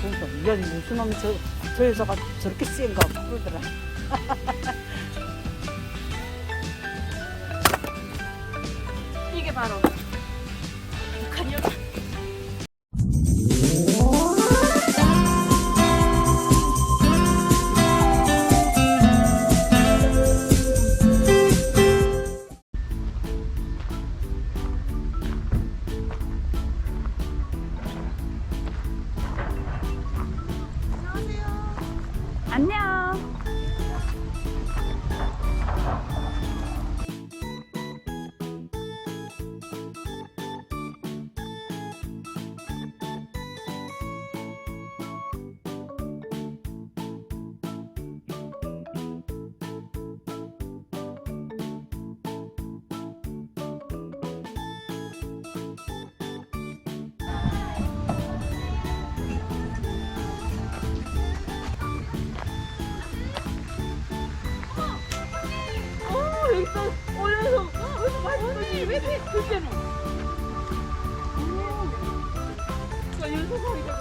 그러니까 이런 무슨 놈이 저, 저 여자가 저렇게 센가 그러더라. 이게 바로 맛있더니 왜 이렇게 그때는? 저 연속하니까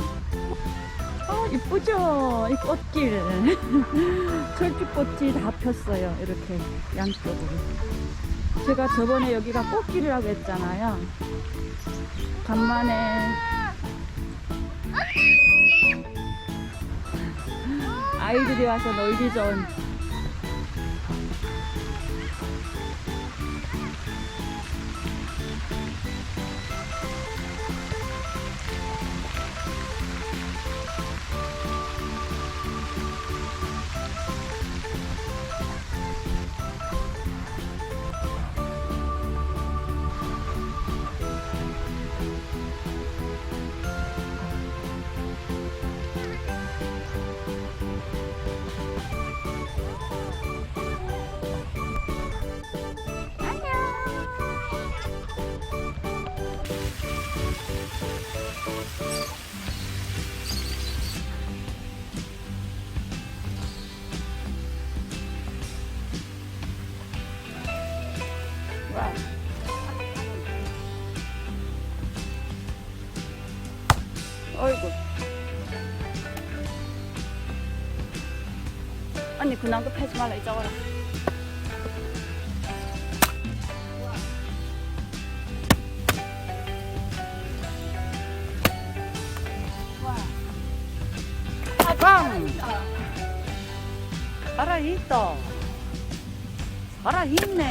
어, 이쁘죠? 이 꽃길. 철쭉꽃이 다 폈어요. 이렇게 양쪽으로. 제가 저번에 여기가 꽃길이라고 했잖아요. 간만에 아이들이 와서 놀기 좋은 어이구. 언니 그 나무 패지 말라 이쪽으로. 빵! 살아있다. 살아있네.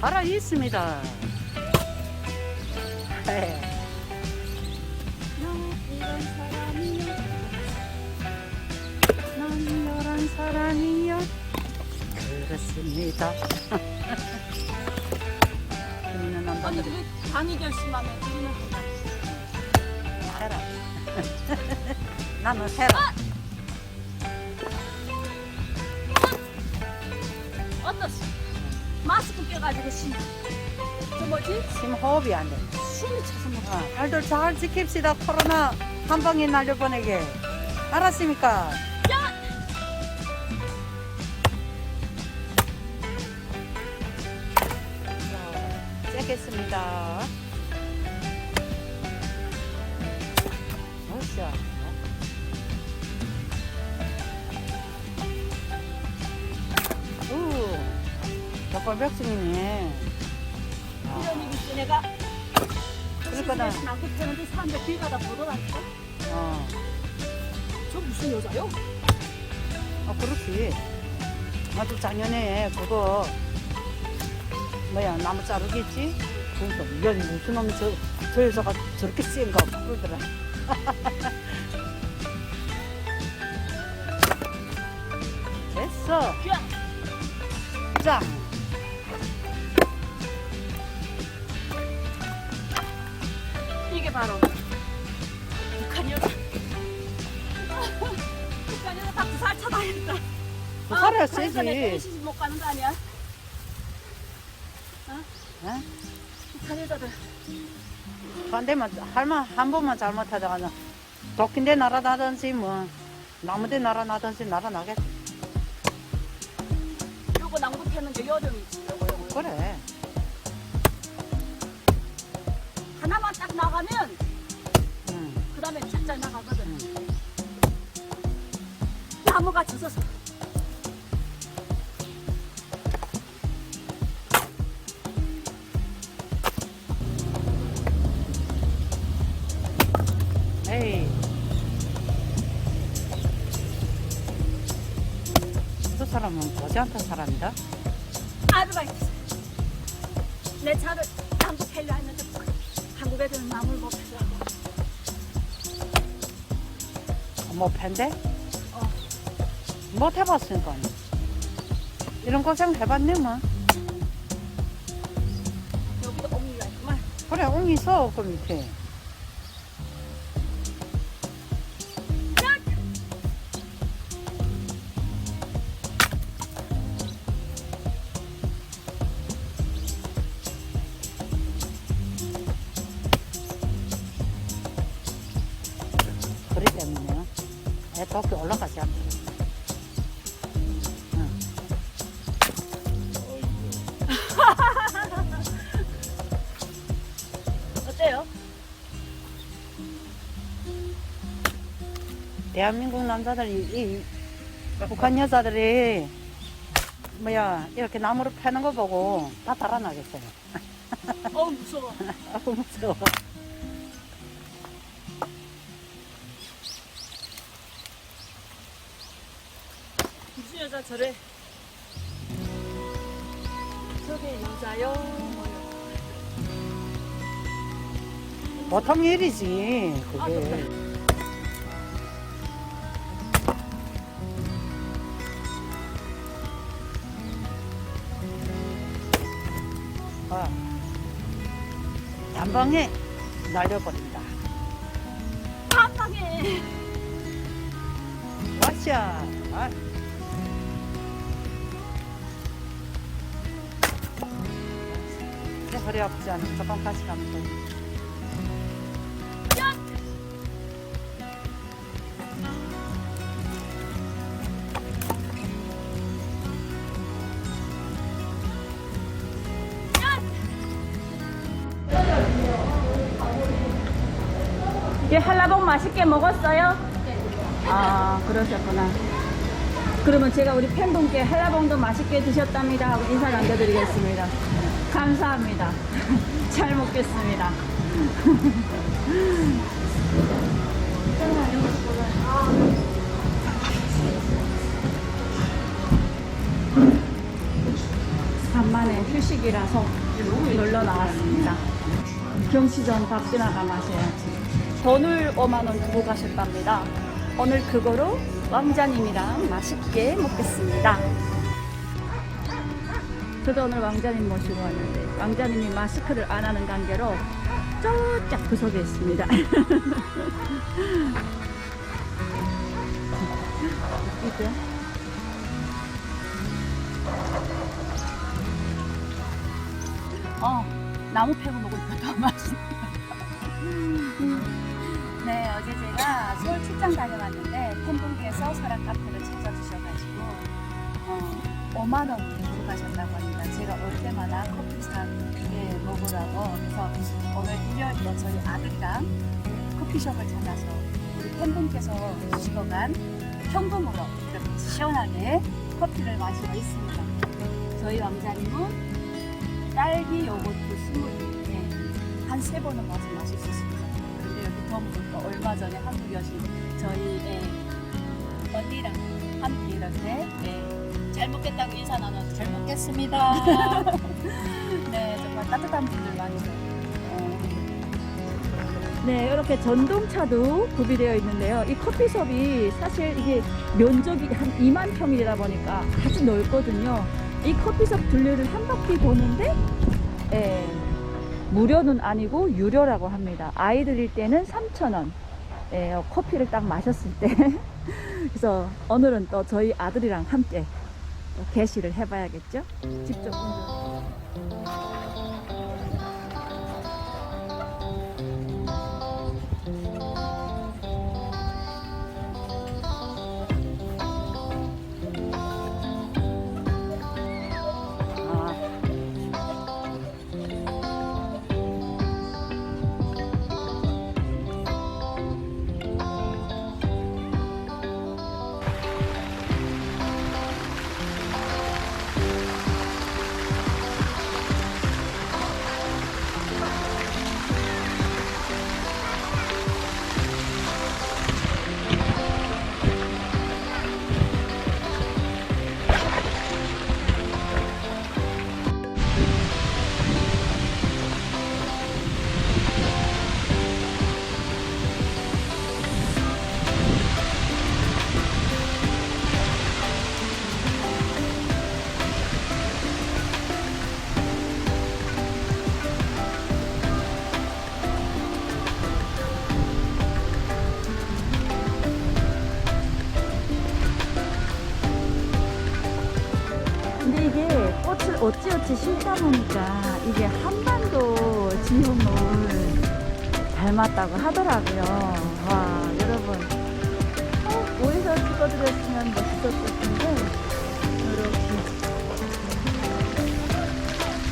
살아있습니다. 네. 이런 사람이 난 너란 사람이요. 그렇습니다. 안 아니 받는 왜 단위 결심하면 우리는 해라. 나는 해라. 어떻지? 마스크 껴가지고 심. 저 뭐지? 심호흡이 안 돼. 숨이 차서 뭐. 어, 잘들 잘 지킵시다. 코로나 한 방에 날려보내게. 알았습니까? 자, 째겠습니다. 어쌰. 우, 저걸 백승이네. 이런 일이 있지 내가 그러니까 나, 남고 태는데 사람들 길 가다 보더라니까. 어, 저 무슨 여자요? 어, 그렇지. 아주 작년에 그거, 뭐야, 나무 자르겠지? 그러니까, 이런 무슨 놈이 저, 저 여자가 저렇게 센가 그러더라. 됐어. 그 바로 북한 여자. 북한 여자 다 부살 쳐다닌다. 부살해야 북한에서 세지. 내 시집 못 가는 거 아니야? 어? 북한 여자들. 반대만, 할만, 한 번만 잘못하다가는 도끼인데 날아나든지 뭐, 나무대 날아나든지 날아나겠다. 요거 낭부 패는 게 여름이지. 요거 요거. 그래. 하나만 딱 나가면 응. 그 다음에 쫙쫙 나가거든. 나무가 젖어서. 에이. 저 사람은 보지 않던 사람이다. 아르바이트. 내 차를 한국 헬려 했 나무를 못 펴더라고. 뭐 팬데? 어. 못 해봤으니까. 이런 고생 해봤네 뭐. 여기도 옥리가 있구만. 그래 옹이 있어 그 밑에. 올라가지 않고. 응. 어때요? 대한민국 남자들이 이 북한 여자들이 뭐야 이렇게 나무를 패는 거 보고 다 달아나겠어요. 어우 무서워. 아우 무서워. 저게 여자요? 뭐요? 보통 일이지 아, 그게. 아, 단방에 날려버린다. 깜빡해. 와샤. 아. 허리. 조금 같이 가면 돼. 이게 한라봉 맛있게 먹었어요? 아 그러셨구나. 그러면 제가 우리 팬분께 한라봉도 맛있게 드셨답니다 하고 인사 남겨드리겠습니다. 감사합니다. 잘 먹겠습니다. 간만에 휴식이라서 놀러 나왔습니다. 경치전 밥지나가 마셔야지. 돈을 5만 원 두고 가셨답니다. 오늘 그거로 왕자님이랑 맛있게 먹겠습니다. 저도 오늘 왕자님 모시고 왔는데 왕자님이 마스크를 안 하는 관계로 저짝 구석에 있습니다. 웃기죠? 어, 나무 패고 먹으니까 더 맛있네. 네, 어제 제가 서울 출장 다녀왔는데 팬분께서 설악 카페를 찾아주셔가지고 어, 5만 원 주고 가셨다고 합니다. 제가 올 때마다 커피 사게 먹으라고 그래서 오늘 일요일에 저희 아들이랑 커피숍을 찾아서 우리 팬분께서 주시고 간 현금으로 이렇게 시원하게 커피를 마시고 있습니다. 저희 왕자님은 딸기 요거트 스무디 한세 번은 마시 마실 수 있습니다. 그런데 여기 더우니까 얼마 전에 한국에 오신 저희 의 언니랑 함께 이렇게 네, 잘 먹겠다고 인사 나눠 잘 먹겠습니다. 네 정말 따뜻한 분들 많이서 어, 네, 이렇게 전동차도 구비되어 있는데요. 이 커피숍이 사실 이게 면적이 한 2만 평이다 보니까 아주 넓거든요. 이 커피숍 둘레를 한 바퀴 도는데, 예, 무료는 아니고 유료라고 합니다. 아이들일 때는 3,000원. 예, 커피를 딱 마셨을 때. 그래서 오늘은 또 저희 아들이랑 함께 또 개시를 해봐야겠죠? 직접 심다 보니까 이게 한반도 지형을 닮았다고 하더라고요. 와, 여러분. 어, 모여서 찍어드렸으면 멋있었을 텐데, 이렇게.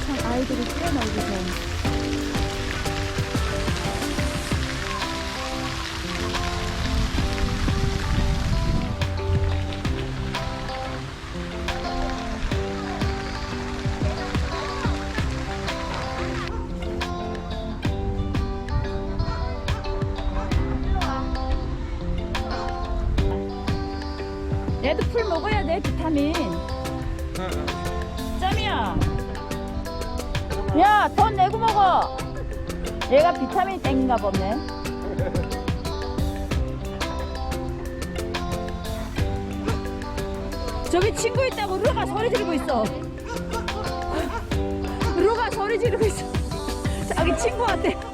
참, 아이들이 뛰어놀기죠. 얘도 풀 먹어야 돼, 비타민. 짬이야. 야, 돈 내고 먹어. 얘가 비타민 땡인가 보네. 저기 친구 있다고 루가 소리 지르고 있어. 루가 소리 지르고 있어. 자기 친구한테.